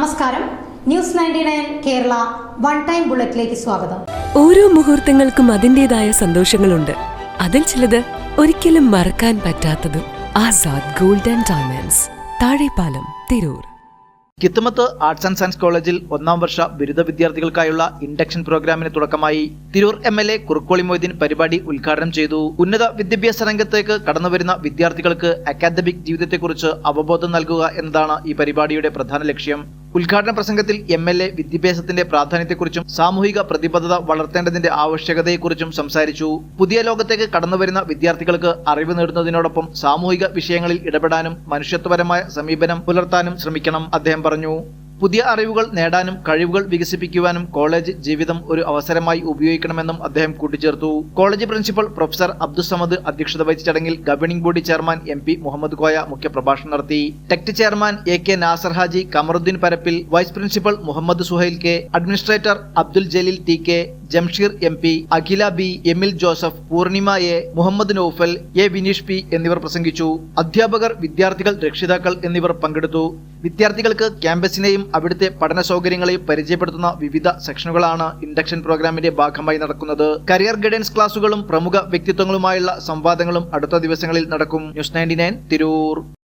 നമസ്കാരം. News ninety nine Kerala one time ബുള്ളറ്റിലേക്ക് സ്വാഗതം. ഓരോ മുഹൂർത്തങ്ങൾക്കും അതിന്റെതായ സന്തോഷങ്ങളുണ്ട്. അതിൽ ചിലത് ഒരിക്കലും മറക്കാൻ പറ്റാത്തതും Azad golden and diamonds. Thazhepalam Tirur. Khidmath arts and science കോളേജിൽ ഒന്നാം വർഷ ബിരുദ വിദ്യാർത്ഥികൾക്കായുള്ള ഇൻഡക്ഷൻ പ്രോഗ്രാമിന് തുടക്കമായി Tirur M L A Kurukkoli Moideen പരിപാടി ഉദ്ഘാടനം ചെയ്തു. ഉന്നത വിദ്യാഭ്യാസ രംഗത്തേക്ക് കടന്നുവരുന്ന വിദ്യാർത്ഥികൾക്ക് അക്കാദമിക് ജീവിതത്തെക്കുറിച്ച് അവബോധം നൽകുക എന്നതാണ് ഈ പരിപാടിയുടെ പ്രധാന ലക്ഷ്യം. ഉദ്ഘാടന പ്രസംഗത്തിൽ എം എൽ എ വിദ്യാഭ്യാസത്തിന്റെ പ്രാധാന്യത്തെക്കുറിച്ചും സാമൂഹിക പ്രതിബദ്ധത വളർത്തേണ്ടതിന്റെ ആവശ്യകതയെക്കുറിച്ചും സംസാരിച്ചു. പുതിയ ലോകത്തേക്ക് കടന്നുവരുന്ന വിദ്യാർത്ഥികൾക്ക് അറിവ് നേടുന്നതിനോടൊപ്പം സാമൂഹിക വിഷയങ്ങളിൽ ഇടപെടാനും മനുഷ്യത്വപരമായ സമീപനം പുലർത്താനും ശ്രമിക്കണം അദ്ദേഹം പറഞ്ഞു. പുതിയ അറിവുകൾ നേടാനും കഴിവുകൾ വികസിപ്പിക്കുവാനും കോളേജ് ജീവിതം ഒരു അവസരമായി ഉപയോഗിക്കണമെന്നും അദ്ദേഹം കൂട്ടിച്ചേർത്തു. കോളേജ് പ്രിൻസിപ്പൽ പ്രൊഫസർ അബ്ദുസമദ് അധ്യക്ഷത വഹിച്ച ചടങ്ങിൽ governing body chairman M P Muhammad Koya മുഖ്യപ്രഭാഷണം നടത്തി. ടെക്ട് chairman A K Nasar Haji Kamaruddin Parappil vice principal Muhammad Suhail K administrator Abdul Jaleel T K Jamsheer M P Akhila B Emil Joseph Poornima A Muhammad Noufal A Vineesh P എന്നിവർ പ്രസംഗിച്ചു. അധ്യാപകർ വിദ്യാർത്ഥികൾ രക്ഷിതാക്കൾ എന്നിവർ പങ്കെടുത്തു. വിദ്യാർത്ഥികൾക്ക് ക്യാമ്പസിനെയും അവിടുത്തെ പഠന സൗകര്യങ്ങളെയും പരിചയപ്പെടുത്തുന്ന വിവിധ സെക്ഷനുകളാണ് ഇൻഡക്ഷൻ പ്രോഗ്രാമിന്റെ ഭാഗമായി നടക്കുന്നത്. കരിയർ ഗൈഡൻസ് ക്ലാസുകളും പ്രമുഖ വ്യക്തിത്വങ്ങളുമായുള്ള സംവാദങ്ങളും അടുത്ത ദിവസങ്ങളിൽ നടക്കും. News ninety Tirur.